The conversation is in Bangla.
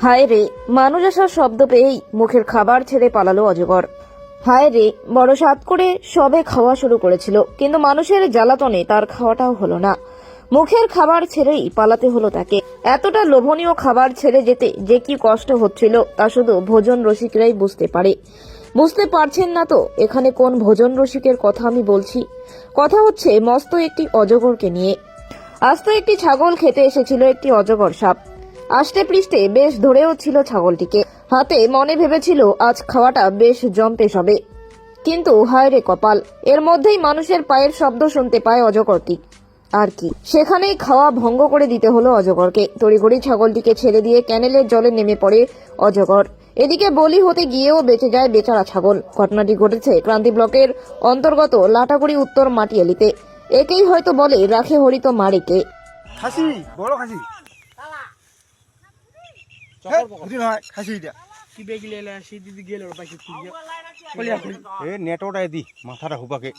হায় রে, মানুষ আসার শব্দ পেয়েই মুখের খাবার ছেড়ে পালালো অজগর। হায় রে, বড় সাত করে সবে খাওয়া শুরু করেছিল, কিন্তু মানুষের জ্বালাতনে তার খাওয়াটাও হলো না। মুখের খাবার ছেড়েই পালাতে হলো তাকে। এতটা লোভনীয় খাবার ছেড়ে যেতে যে কি কষ্ট হচ্ছিল, তা শুধু ভোজন রসিকরাই বুঝতে পারে। বুঝতে পারছেন না তো, এখানে কোন ভোজন রসিকের কথা আমি বলছি? কথা হচ্ছে, মস্ত একটি অজগরকে নিয়ে। আস্ত একটি ছাগল খেতে এসেছিল একটি অজগর সাপ। আষ্টে পৃষ্ঠে বেশ ধরেও ছিল ছাগলটিকে। হাতে মনে ভেবেছিল আজ খাওয়াটা বেশ জম্পেশ হবে কিন্তু হায় রে কপাল এর মধ্যেই মানুষের পায়ের শব্দ শুনতে পায় অজগরটি। আর কি? সেখানেই খাওয়া ভঙ্গ করে দিতে হলো অজগরকে। তড়িঘড়ি ছাগলটিকে ছেড়ে দিয়ে ক্যানেলের জলে নেমে পড়ে অজগর। এদিকে বলি হতে গিয়েও বেঁচে যায় বেচারা ছাগল। ঘটনাটি ঘটেছে ক্রান্তি ব্লকের অন্তর্গত লাটাগুড়ি উত্তর মাটিয়ালিতে। একেই হয়তো বলে রাখে হরিত মারেকে খাসি বড় খাসি। হেই, ঘুরি নহয় খাসি এটা কি বেগিলে এলে আসি দিদি গেল পাখি কলিয়া কলি। এ নেটটাই দি মাথাটা হুপাকে